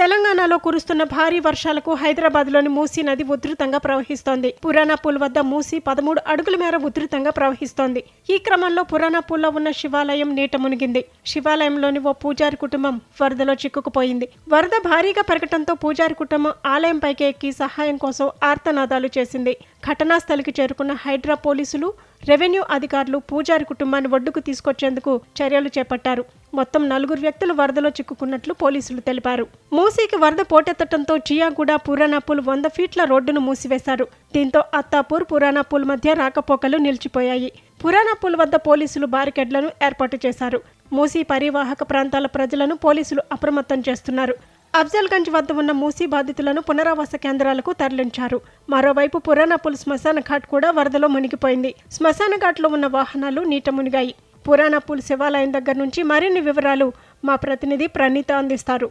తెలంగాణలో కురుస్తున్న భారీ వర్షాలకు హైదరాబాద్లోని మూసీ నది ఉధృతంగా ప్రవహిస్తోంది. పురాణా పూల్ వద్ద మూసీ పదమూడు అడుగుల మేర ఉధృతంగా ప్రవహిస్తోంది. ఈ క్రమంలో పురాణా ఉన్న శివాలయం నీట మునిగింది. శివాలయంలోని ఓ పూజారి కుటుంబం వరదలో చిక్కుకుపోయింది. వరద భారీగా పెరగటంతో పూజారి కుటుంబం ఆలయం పైకి ఎక్కి సహాయం కోసం ఆర్తనాదాలు చేసింది. ఘటనా స్థలికి చేరుకున్న హైడ్రా పోలీసులు రెవెన్యూ అధికారులు పూజారి కుటుంబాన్ని ఒడ్డుకు తీసుకొచ్చేందుకు చర్యలు చేపట్టారు. మొత్తం నలుగురు వ్యక్తులు వరదలో చిక్కుకున్నట్లు పోలీసులు తెలిపారు. మూసీకి వరద పోటెత్తడంతో జియాగూడ పురాణాపూల్ వంద ఫీట్ల రోడ్డును మూసివేశారు. దీంతో అత్తాపూర్ పురాణాపూల్ మధ్య రాకపోకలు నిలిచిపోయాయి. పురాణాపూల్ వద్ద పోలీసులు బారికేడ్లను ఏర్పాటు చేశారు. మూసీ పరివాహక ప్రాంతాల ప్రజలను పోలీసులు అప్రమత్తం చేస్తున్నారు. అఫ్జల్గంజ్ వద్ద ఉన్న మూసీ బాధితులను పునరావాస కేంద్రాలకు తరలించారు. మరోవైపు పురాణాపూల్ శ్మశాన ఘాట్ కూడా వరదలో మునిగిపోయింది. శ్మశాన ఘాట్లో ఉన్న వాహనాలు నీట మునిగాయి. పురాణాపూల్ శివాలయం దగ్గర నుంచి మరిన్ని వివరాలు మా ప్రతినిధి ప్రణీత అందిస్తారు.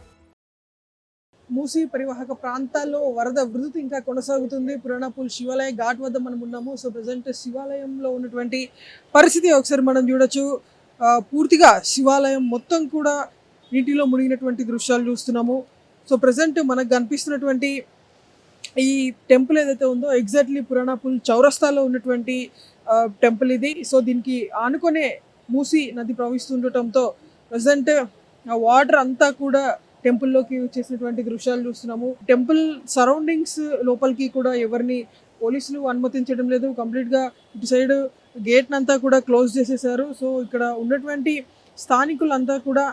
మూసీ పరివాహక ప్రాంతాల్లో వరద వృద్ధి ఇంకా కొనసాగుతుంది. పురాణాపూల్ శివాలయ ఘాట్ వద్ద మనం ఉన్నాము. సో ప్రజెంట్ శివాలయంలో ఉన్నటువంటి పరిస్థితి ఒకసారి మనం చూడొచ్చు. పూర్తిగా శివాలయం మొత్తం కూడా నీటిలో మునిగినటువంటి దృశ్యాలు చూస్తున్నాము. సో ప్రజెంట్ మనకు కనిపిస్తున్నటువంటి ఈ టెంపుల్ ఏదైతే ఉందో ఎగ్జాక్ట్లీ పురాణపుల్ చౌరస్తాలో ఉన్నటువంటి టెంపుల్ ఇది. సో దీనికి ఆనుకొనే మూసి నది ప్రవహిస్తుండటంతో ప్రజెంట్ ఆ వాటర్ అంతా కూడా టెంపుల్లోకి వచ్చేసినటువంటి దృశ్యాలు చూస్తున్నాము. టెంపుల్ సరౌండింగ్స్ లోపలికి కూడా ఎవరిని పోలీసులు అనుమతించడం లేదు. కంప్లీట్గా ఇటు సైడ్ గేట్నంతా కూడా క్లోజ్ చేసేసారు. సో ఇక్కడ ఉన్నటువంటి స్థానికులంతా కూడా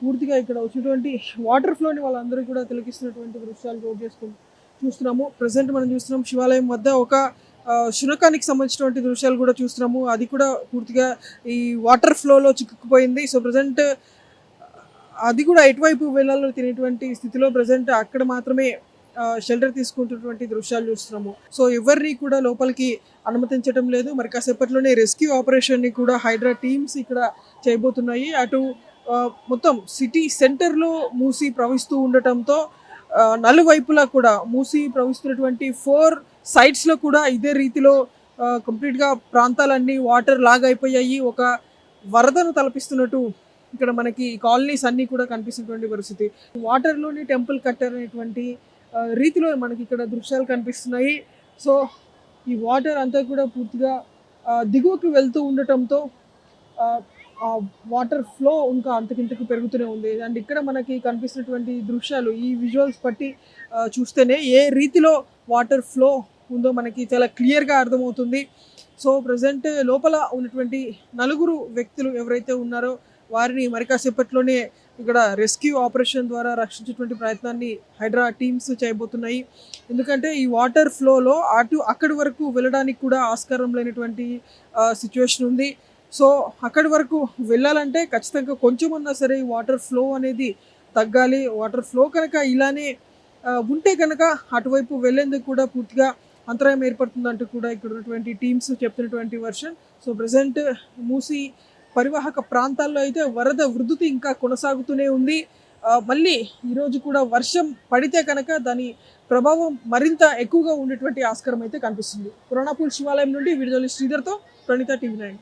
పూర్తిగా ఇక్కడ వచ్చినటువంటి వాటర్ ఫ్లోని వాళ్ళందరూ కూడా తిలకిస్తున్నటువంటి దృశ్యాలు చోటు చేసుకుంటూ చూస్తున్నాము. ప్రజెంట్ మనం చూస్తున్నాం శివాలయం వద్ద ఒక శునకానికి సంబంధించినటువంటి దృశ్యాలు కూడా చూస్తున్నాము. అది కూడా పూర్తిగా ఈ వాటర్ ఫ్లోలో చిక్కుకుపోయింది. సో ప్రజెంట్ అది కూడా ఎటువైపు వెళ్ళాలో తినేటువంటి స్థితిలో ప్రజెంట్ అక్కడ మాత్రమే షెల్టర్ తీసుకుంటున్నటువంటి దృశ్యాలు చూస్తున్నాము. సో ఎవరిని కూడా లోపలికి అనుమతించడం లేదు. మరి కాసేపట్లోనే రెస్క్యూ ఆపరేషన్ని కూడా హైడ్రా టీమ్స్ ఇక్కడ చేయబోతున్నాయి. అటు మొత్తం సిటీ సెంటర్లో మూసి ప్రవహిస్తూ ఉండటంతో నలువైపులా కూడా మూసి ప్రవహిస్తున్నటువంటి ఫోర్ సైడ్స్లో కూడా ఇదే రీతిలో కంప్లీట్గా ప్రాంతాలన్నీ వాటర్ లాగ్ అయిపోయాయి ఒక వరదను తలపిస్తున్నట్టు ఇక్కడ మనకి కాలనీస్ అన్నీ కూడా కనిపిస్తున్నటువంటి పరిస్థితి. వాటర్లోని టెంపుల్ కట్టర్ అనేటువంటి రీతిలో మనకి ఇక్కడ దృశ్యాలు కనిపిస్తున్నాయి. సో ఈ వాటర్ అంతా కూడా పూర్తిగా దిగువకు దిగువకి వెళ్తూ ఉండటంతో వాటర్ ఫ్లో ఇంకా అంతకింతకు పెరుగుతూనే ఉంది. అండ్ ఇక్కడ మనకి కనిపిస్తున్నటువంటి దృశ్యాలు ఈ విజువల్స్ బట్టి చూస్తేనే ఏ రీతిలో వాటర్ ఫ్లో ఉందో మనకి చాలా క్లియర్గా అర్థమవుతుంది. సో ప్రజెంట్ లోపల ఉన్నటువంటి నలుగురు వ్యక్తులు ఎవరైతే ఉన్నారో వారిని మరి కాసేపట్లోనే ఇక్కడ రెస్క్యూ ఆపరేషన్ ద్వారా రక్షించేటువంటి ప్రయత్నాన్ని హైడ్రా టీమ్స్ చేయబోతున్నాయి. ఎందుకంటే ఈ వాటర్ ఫ్లోలో అటు అక్కడి వరకు వెళ్ళడానికి కూడా ఆస్కారం లేనటువంటి సిచ్యువేషన్ ఉంది. సో అక్కడి వరకు వెళ్ళాలంటే ఖచ్చితంగా కొంచెమన్నా సరే వాటర్ ఫ్లో అనేది తగ్గాలి. వాటర్ ఫ్లో కనుక ఇలానే ఉంటే కనుక అటువైపు వెళ్ళేందుకు కూడా పూర్తిగా అంతరాయం ఏర్పడుతుందంటూ కూడా ఇక్కడ ఉన్నటువంటి టీమ్స్ చెప్తున్నటువంటి వర్షన్. సో ప్రజెంట్ మూసి పరివాహక ప్రాంతాల్లో అయితే వరద వృద్ధి ఇంకా కొనసాగుతూనే ఉంది. మళ్ళీ ఈరోజు కూడా వర్షం పడితే కనుక దాని ప్రభావం మరింత ఎక్కువగా ఉండేటువంటి ఆస్కారం అయితే కనిపిస్తుంది. పురాణాపూల్ శివాలయం నుండి విడుదల శ్రీధర్తో ప్రణిత టీవీ నైన్.